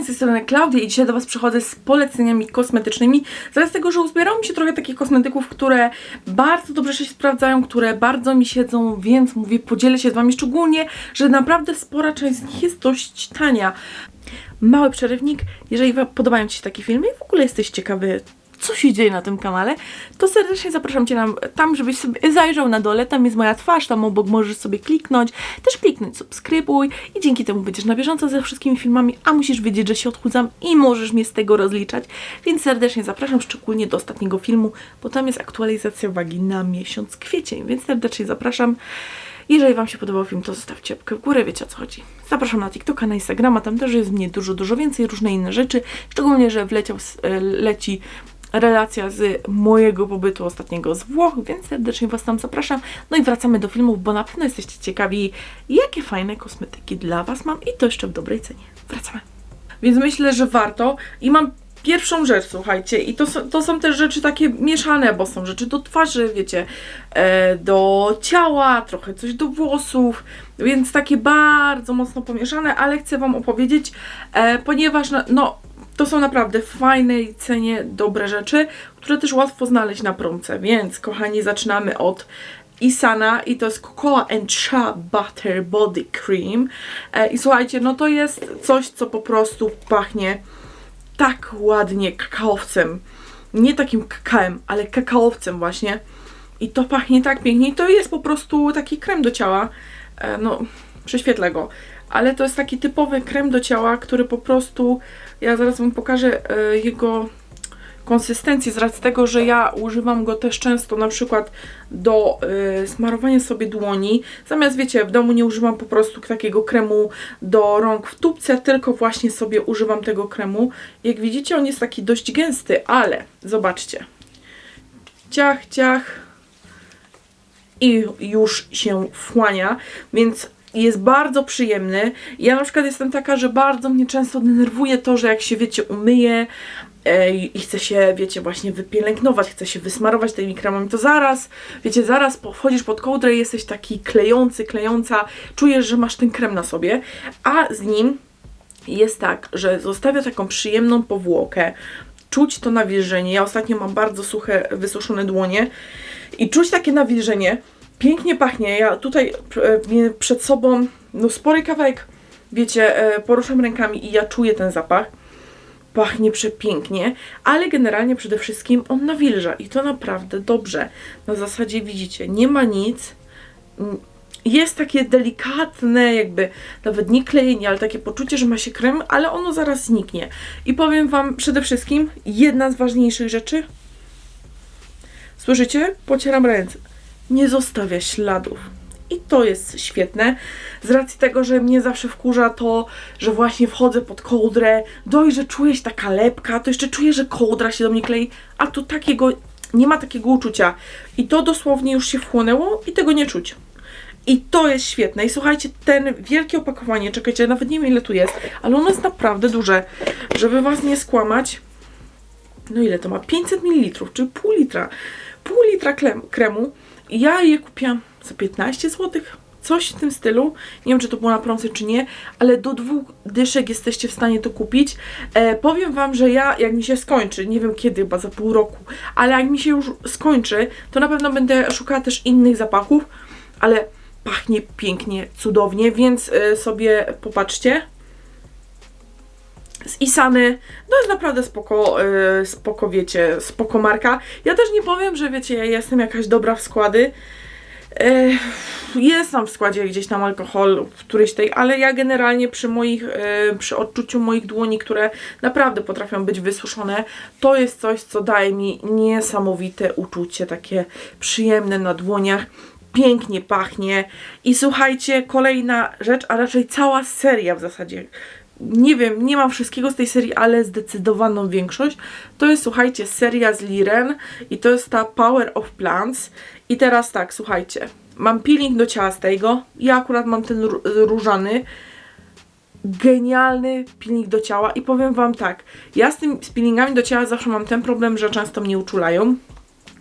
kochani, z tej strony Klaudia i dzisiaj do Was przychodzę z poleceniami kosmetycznymi. Z tego, że uzbierało mi się trochę takich kosmetyków, które bardzo dobrze się sprawdzają, które bardzo mi siedzą, więc mówię, podzielę się z Wami szczególnie, że naprawdę spora część z nich jest dość tania. Mały przerywnik, jeżeli podobają Ci się takie filmy i w ogóle jesteś ciekawy, co się dzieje na tym kanale, to serdecznie zapraszam Cię tam, żebyś sobie zajrzał na dole, tam jest moja twarz, tam obok możesz sobie kliknąć, też kliknąć subskrybuj i dzięki temu będziesz na bieżąco ze wszystkimi filmami, a musisz wiedzieć, że się odchudzam i możesz mnie z tego rozliczać, więc serdecznie zapraszam szczególnie do ostatniego filmu, bo tam jest aktualizacja wagi na miesiąc kwiecień, więc serdecznie zapraszam. Jeżeli Wam się podobał film, to zostawcie łapkę w górę, wiecie o co chodzi. Zapraszam na TikToka, na Instagrama, tam też jest mnie dużo, dużo więcej, różne inne rzeczy. Szczególnie, że wleciał, e, leci relacja z mojego pobytu ostatniego z Włoch, więc serdecznie Was tam zapraszam. No i wracamy do filmów, bo na pewno jesteście ciekawi, jakie fajne kosmetyki dla Was mam i to jeszcze w dobrej cenie. Wracamy. Więc myślę, że warto. I mam pierwszą rzecz, słuchajcie, i to, to są też rzeczy takie mieszane, bo są rzeczy do twarzy, wiecie, e, do ciała, trochę coś do włosów, więc takie bardzo mocno pomieszane, ale chcę Wam opowiedzieć, e, ponieważ na, no, to są naprawdę w fajnej cenie dobre rzeczy, które też łatwo znaleźć na promce, więc kochani, zaczynamy od Isana i to jest Cocoa and Shea Butter Body Cream e, i słuchajcie, no to jest coś, co po prostu pachnie tak ładnie kakaowcem. Nie takim kakałem, ale kakaowcem właśnie. I to pachnie tak pięknie. I to jest po prostu taki krem do ciała. E, no, prześwietlę go. Ale to jest taki typowy krem do ciała, który po prostu. Ja zaraz Wam pokażę e, jego konsystencję z racji tego, że ja używam go też często na przykład do y, smarowania sobie dłoni. Zamiast wiecie, w domu nie używam po prostu takiego kremu do rąk w tubce, tylko właśnie sobie używam tego kremu. Jak widzicie, on jest taki dość gęsty, ale zobaczcie. Ciach, ciach i już się wchłania, więc jest bardzo przyjemny. Ja na przykład jestem taka, że bardzo mnie często denerwuje to, że jak się wiecie, umyję i chcę się, wiecie, właśnie wypielęgnować, chcę się wysmarować tymi kremami, to zaraz, wiecie, zaraz po- wchodzisz pod kołdrę i jesteś taki klejący, klejąca, czujesz, że masz ten krem na sobie, a z nim jest tak, że zostawia taką przyjemną powłokę, czuć to nawilżenie. Ja ostatnio mam bardzo suche, wysuszone dłonie i czuć takie nawilżenie. Pięknie pachnie. Ja tutaj e, przed sobą, no spory kawałek, wiecie, e, poruszam rękami i ja czuję ten zapach. Pachnie przepięknie, ale generalnie przede wszystkim on nawilża i to naprawdę dobrze. Na zasadzie widzicie, nie ma nic, mm, jest takie delikatne, jakby nawet nie klejenie, ale takie poczucie, że ma się krem, ale ono zaraz zniknie. I powiem Wam przede wszystkim, jedna z ważniejszych rzeczy. Słyszycie? Pocieram ręce. Nie zostawia śladów. I to jest świetne, z racji tego, że mnie zawsze wkurza to, że właśnie wchodzę pod kołdrę, dość, że czuję się taka lepka, to jeszcze czuję, że kołdra się do mnie klei, a tu takiego, nie ma takiego uczucia. I to dosłownie już się wchłonęło i tego nie czuć. I to jest świetne. I słuchajcie, ten wielkie opakowanie, czekajcie, nawet nie wiem ile tu jest, ale ono jest naprawdę duże. Żeby Was nie skłamać, no ile to ma? 500 ml, czyli pół litra. Pół litra kremu. Ja je kupiłam za 15 zł. Coś w tym stylu. Nie wiem, czy to było na promce, czy nie, ale do dwóch dyszek jesteście w stanie to kupić. E, powiem Wam, że ja, jak mi się skończy, nie wiem kiedy, chyba za pół roku, ale jak mi się już skończy, to na pewno będę szukała też innych zapachów, ale pachnie pięknie, cudownie, więc e, sobie popatrzcie. Z Isany, no jest naprawdę spoko, e, spoko wiecie, spoko marka. Ja też nie powiem, że wiecie, ja jestem jakaś dobra w składy. E, jest tam w składzie gdzieś tam alkohol w tej, ale ja generalnie przy moich, e, przy odczuciu moich dłoni, które naprawdę potrafią być wysuszone, to jest coś, co daje mi niesamowite uczucie, takie przyjemne na dłoniach. Pięknie pachnie. I słuchajcie, kolejna rzecz, a raczej cała seria w zasadzie. Nie wiem, nie mam wszystkiego z tej serii, ale zdecydowaną większość. To jest, słuchajcie, seria z Liren i to jest ta Power of Plants. I teraz tak, słuchajcie, mam peeling do ciała z tego. Ja akurat mam ten ró- różany. Genialny peeling do ciała i powiem Wam tak, ja z tym z peelingami do ciała zawsze mam ten problem, że często mnie uczulają.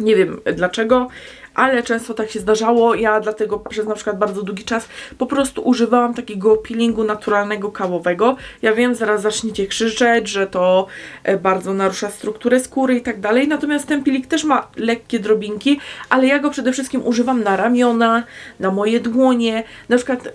Nie wiem dlaczego, ale często tak się zdarzało. Ja dlatego przez na przykład bardzo długi czas po prostu używałam takiego peelingu naturalnego kawowego. Ja wiem, zaraz zaczniecie krzyczeć, że to e, bardzo narusza strukturę skóry i tak dalej, natomiast ten peeling też ma lekkie drobinki, ale ja go przede wszystkim używam na ramiona, na moje dłonie, na przykład e,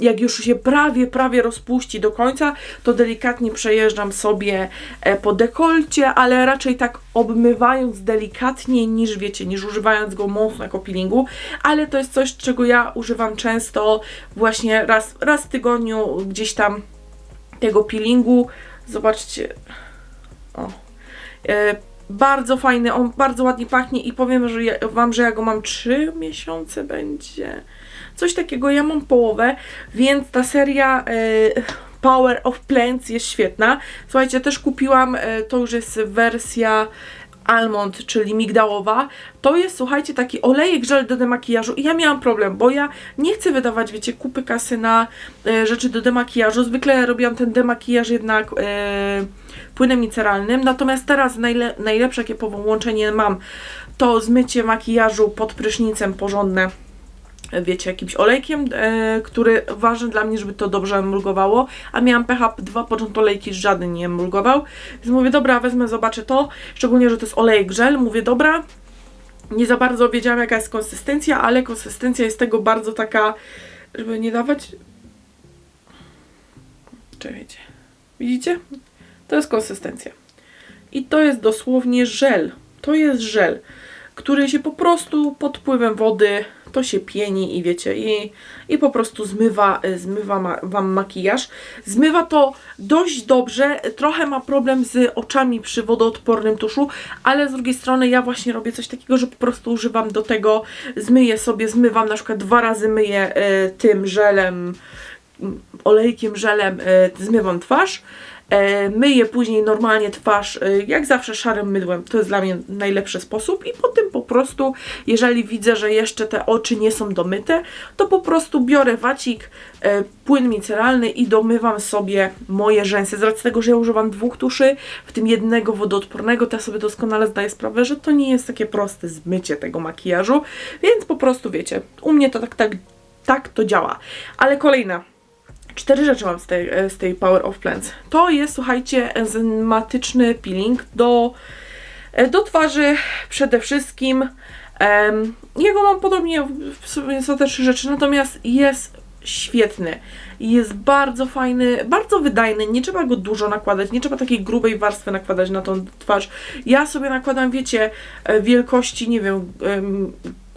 jak już się prawie, prawie rozpuści do końca, to delikatnie przejeżdżam sobie e, po dekolcie, ale raczej tak obmywając delikatnie niż wiecie, niż używając go mocno jako peelingu, ale to jest coś, czego ja używam często właśnie raz, raz w tygodniu gdzieś tam tego peelingu. Zobaczcie. O. E, bardzo fajny, on bardzo ładnie pachnie i powiem że ja, Wam, że ja go mam 3 miesiące będzie. Coś takiego, ja mam połowę, więc ta seria e, Power of Plants jest świetna. Słuchajcie, też kupiłam, e, to już jest wersja almond, czyli migdałowa. To jest, słuchajcie, taki olejek żel do demakijażu i ja miałam problem, bo ja nie chcę wydawać, wiecie, kupy kasy na e, rzeczy do demakijażu. Zwykle robiłam ten demakijaż jednak e, płynem miceralnym, natomiast teraz najle najlepsze, jakie połączenie mam, to zmycie makijażu pod prysznicem porządne wiecie, jakimś olejkiem, e, który ważny dla mnie, żeby to dobrze mrugowało, a miałam pH 2, początek olejki żaden nie mrugował, więc mówię, dobra, wezmę, zobaczę to, szczególnie, że to jest olejek żel, mówię, dobra, nie za bardzo wiedziałam jaka jest konsystencja, ale konsystencja jest tego bardzo taka, żeby nie dawać... Czekajcie. Widzicie? To jest konsystencja. I to jest dosłownie żel. To jest żel, który się po prostu pod wpływem wody to się pieni i wiecie, i, i po prostu zmywa, zmywa ma, Wam makijaż. Zmywa to dość dobrze, trochę ma problem z oczami przy wodoodpornym tuszu, ale z drugiej strony ja właśnie robię coś takiego, że po prostu używam do tego, zmyję sobie, zmywam na przykład dwa razy myję y, tym żelem, olejkiem, żelem, y, zmywam twarz, E, myję później normalnie twarz, e, jak zawsze szarym mydłem. To jest dla mnie najlepszy sposób i potem po prostu, jeżeli widzę, że jeszcze te oczy nie są domyte, to po prostu biorę wacik, e, płyn miceralny i domywam sobie moje rzęsy. Z racji tego, że ja używam dwóch tuszy, w tym jednego wodoodpornego, to ja sobie doskonale zdaję sprawę, że to nie jest takie proste zmycie tego makijażu, więc po prostu wiecie, u mnie to tak, tak, tak to działa. Ale kolejna Cztery rzeczy mam z tej, e, z tej Power of Plants. To jest, słuchajcie, enzymatyczny peeling do, e, do twarzy przede wszystkim. Um, mam podobnie, w sumie są te trzy rzeczy, natomiast jest świetny. Jest bardzo fajny, bardzo wydajny, nie trzeba go dużo nakładać, nie trzeba takiej grubej warstwy nakładać na tą twarz. Ja sobie nakładam, wiecie, e, wielkości, nie wiem,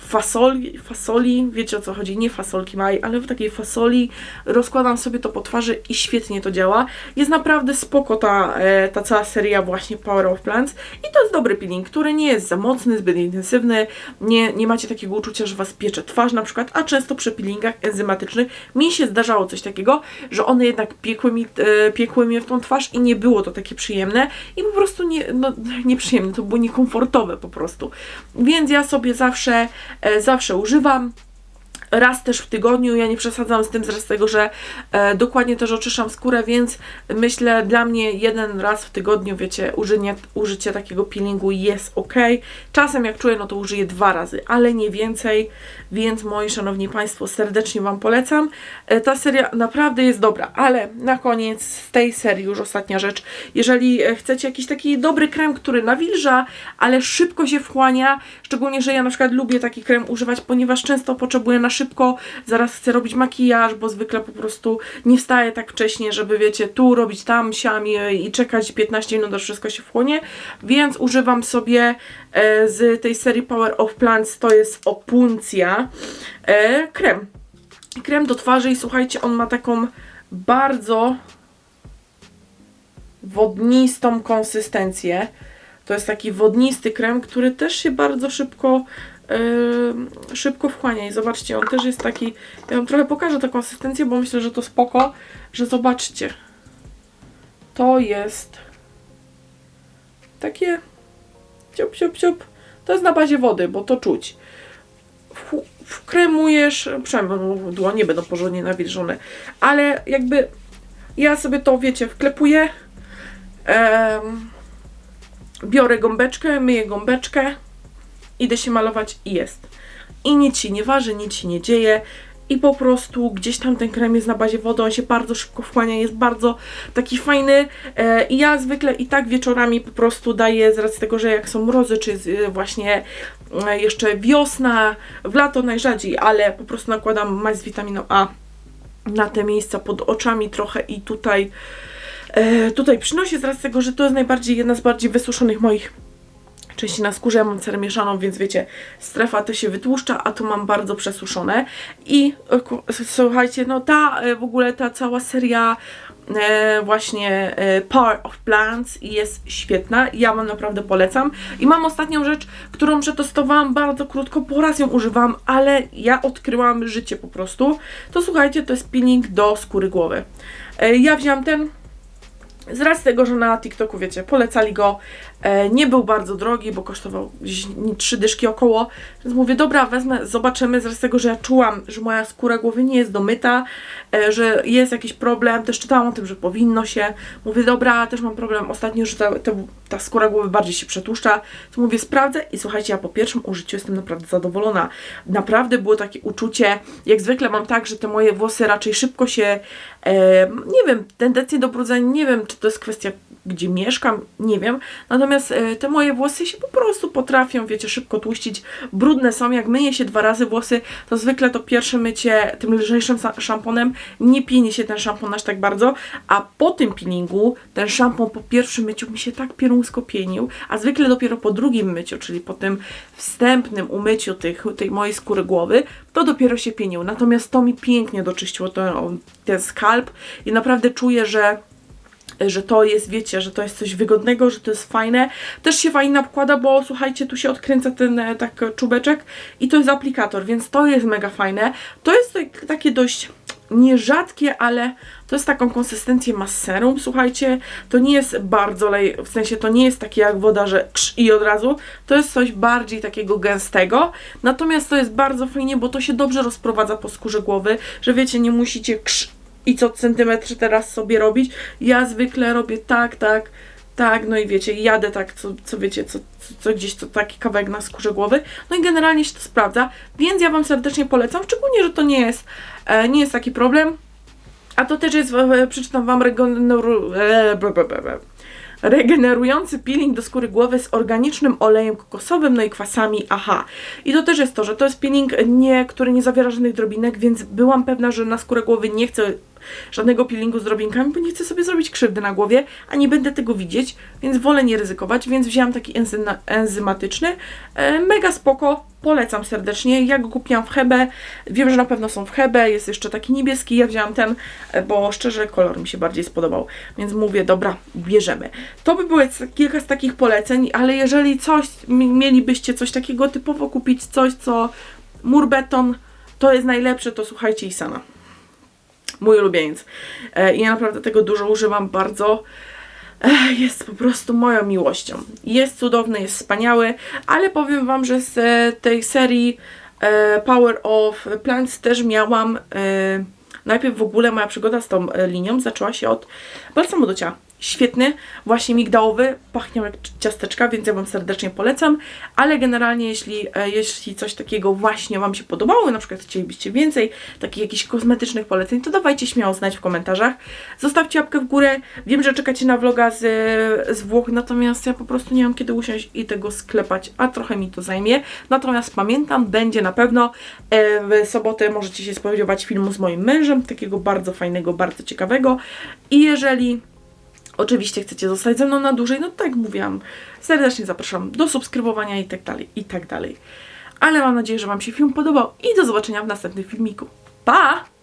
fasoli, fasoli, wiecie o co chodzi, nie fasolki maj, ale w takiej fasoli rozkładam sobie to po twarzy i świetnie to działa. Jest naprawdę spoko ta, e, ta cała seria właśnie Power of Plants i to jest dobry peeling, który nie jest za mocny, zbyt intensywny, nie, nie macie takiego uczucia, że Was piecze twarz na przykład, a często przy peelingach enzymatycznych mi się zdarzało coś takiego, że one jednak piekły mi, e, piekły mnie w tą twarz i nie było to takie przyjemne i po prostu nie, no, nieprzyjemne, to było niekomfortowe po prostu. Więc ja sobie zawsze zawsze używam raz też w tygodniu. Ja nie przesadzam z tym z tego, że e, dokładnie też oczyszczam skórę, więc myślę dla mnie jeden raz w tygodniu, wiecie, użycie, użycie takiego peelingu jest ok. Czasem jak czuję, no to użyję dwa razy, ale nie więcej, więc moi szanowni Państwo, serdecznie Wam polecam. E, ta seria naprawdę jest dobra, ale na koniec z tej serii już ostatnia rzecz. Jeżeli e, chcecie jakiś taki dobry krem, który nawilża, ale szybko się wchłania, szczególnie, że ja na przykład lubię taki krem używać, ponieważ często potrzebuję na szybko, zaraz chcę robić makijaż, bo zwykle po prostu nie wstaję tak wcześnie, żeby wiecie, tu robić tam, siam i, i czekać 15 minut, aż wszystko się wchłonie, więc używam sobie e, z tej serii Power of Plants, to jest Opuncja, e, krem. Krem do twarzy i słuchajcie, on ma taką bardzo wodnistą konsystencję. To jest taki wodnisty krem, który też się bardzo szybko yy, szybko wchłania. I zobaczcie, on też jest taki, ja wam trochę pokażę tę konsystencję, bo myślę, że to spoko, że zobaczcie, to jest takie ciup, ciup, ciup, to jest na bazie wody, bo to czuć. Wkremujesz, przynajmniej dłonie będą porządnie nawilżone, ale jakby ja sobie to, wiecie, wklepuję, biorę gąbeczkę, myję gąbeczkę, idę się malować i jest. I nic się nie waży, nic się nie dzieje. I po prostu gdzieś tam ten krem jest na bazie wody, on się bardzo szybko wchłania, jest bardzo taki fajny. E, I ja zwykle i tak wieczorami po prostu daję, z racji tego, że jak są mrozy, czy e, właśnie e, jeszcze wiosna, w lato najrzadziej, ale po prostu nakładam mać z witaminą A na te miejsca pod oczami trochę i tutaj tutaj przynosi z racji tego, że to jest najbardziej jedna z bardziej wysuszonych moich części na skórze. Ja mam cerę mieszaną, więc wiecie, strefa to się wytłuszcza, a tu mam bardzo przesuszone. I e, słuchajcie, no ta e, w ogóle ta cała seria e, właśnie e, Power of Plants jest świetna. Ja wam naprawdę polecam. I mam ostatnią rzecz, którą przetestowałam bardzo krótko, po raz ją używam, ale ja odkryłam życie po prostu. To słuchajcie, to jest peeling do skóry głowy. E, ja wziąłam ten z racji tego, że na TikToku, wiecie, polecali go, nie był bardzo drogi, bo kosztował gdzieś trzy dyszki około, więc mówię, dobra, wezmę, zobaczymy, z tego, że ja czułam, że moja skóra głowy nie jest domyta, e, że jest jakiś problem, też czytałam o tym, że powinno się, mówię, dobra, też mam problem. Ostatnio, że ta, ta, ta skóra głowy bardziej się przetłuszcza, to mówię, sprawdzę i słuchajcie, ja po pierwszym użyciu jestem naprawdę zadowolona, naprawdę było takie uczucie, jak zwykle mam tak, że te moje włosy raczej szybko się, e, nie wiem, tendencje do brudzenia, nie wiem, czy to jest kwestia, gdzie mieszkam, nie wiem. Natomiast e, te moje włosy się po prostu potrafią, wiecie, szybko tłuścić. Brudne są, jak myję się dwa razy włosy, to zwykle to pierwsze mycie tym lżejszym szamponem nie pieni się ten szampon aż tak bardzo, a po tym peelingu ten szampon po pierwszym myciu mi się tak pieruńsko pienił, a zwykle dopiero po drugim myciu, czyli po tym wstępnym umyciu tych, tej mojej skóry głowy, to dopiero się pienił. Natomiast to mi pięknie doczyściło ten skalp i naprawdę czuję, że że to jest, wiecie, że to jest coś wygodnego, że to jest fajne. Też się fajnie nakłada, bo słuchajcie, tu się odkręca ten e, tak czubeczek i to jest aplikator, więc to jest mega fajne. To jest tak, takie dość nierzadkie, ale to jest taką konsystencję ma serum, słuchajcie. To nie jest bardzo lej, w sensie to nie jest takie jak woda, że krz i od razu. To jest coś bardziej takiego gęstego. Natomiast to jest bardzo fajnie, bo to się dobrze rozprowadza po skórze głowy, że wiecie, nie musicie krz i co centymetr teraz sobie robić. Ja zwykle robię tak, tak, tak, no i wiecie, jadę tak, co, co wiecie, co, co, gdzieś, co taki kawałek na skórze głowy. No i generalnie się to sprawdza, więc ja Wam serdecznie polecam, szczególnie, że to nie jest, e, nie jest taki problem. A to też jest, e, przeczytam Wam regeneru, e, regenerujący peeling do skóry głowy z organicznym olejem kokosowym, no i kwasami AHA. I to też jest to, że to jest peeling, nie, który nie zawiera żadnych drobinek, więc byłam pewna, że na skórę głowy nie chcę żadnego peelingu z drobinkami, bo nie chcę sobie zrobić krzywdy na głowie, a nie będę tego widzieć, więc wolę nie ryzykować, więc wzięłam taki enzymatyczny, e, mega spoko, polecam serdecznie, ja go kupiłam w Hebe, wiem, że na pewno są w Hebe, jest jeszcze taki niebieski, ja wzięłam ten, e, bo szczerze kolor mi się bardziej spodobał, więc mówię, dobra, bierzemy. To by były kilka z takich poleceń, ale jeżeli coś, mielibyście coś takiego typowo kupić, coś co murbeton, to jest najlepsze, to słuchajcie Isana mój ulubieniec. E, I ja naprawdę tego dużo używam, bardzo e, jest po prostu moją miłością. Jest cudowny, jest wspaniały, ale powiem Wam, że z tej serii e, Power of Plants też miałam najpierw w ogóle moja przygoda z tą linią zaczęła się od balsamu do ciała. Świetny, właśnie migdałowy, pachniał jak ciasteczka, więc ja Wam serdecznie polecam, ale generalnie jeśli, e, jeśli coś takiego właśnie Wam się podobało, na przykład chcielibyście więcej takich jakichś kosmetycznych poleceń, to dawajcie śmiało znać w komentarzach. Zostawcie łapkę w górę. Wiem, że czekacie na vloga z, z Włoch, natomiast ja po prostu nie mam kiedy usiąść i tego sklepać, a trochę mi to zajmie. Natomiast pamiętam, będzie na pewno e, w sobotę możecie się spodziewać filmu z moim mężem, takiego bardzo fajnego, bardzo ciekawego. I jeżeli oczywiście chcecie zostać ze mną na dłużej, no tak jak mówiłam, serdecznie zapraszam do subskrybowania i tak dalej, i tak dalej. Ale mam nadzieję, że Wam się film podobał i do zobaczenia w następnym filmiku. Pa!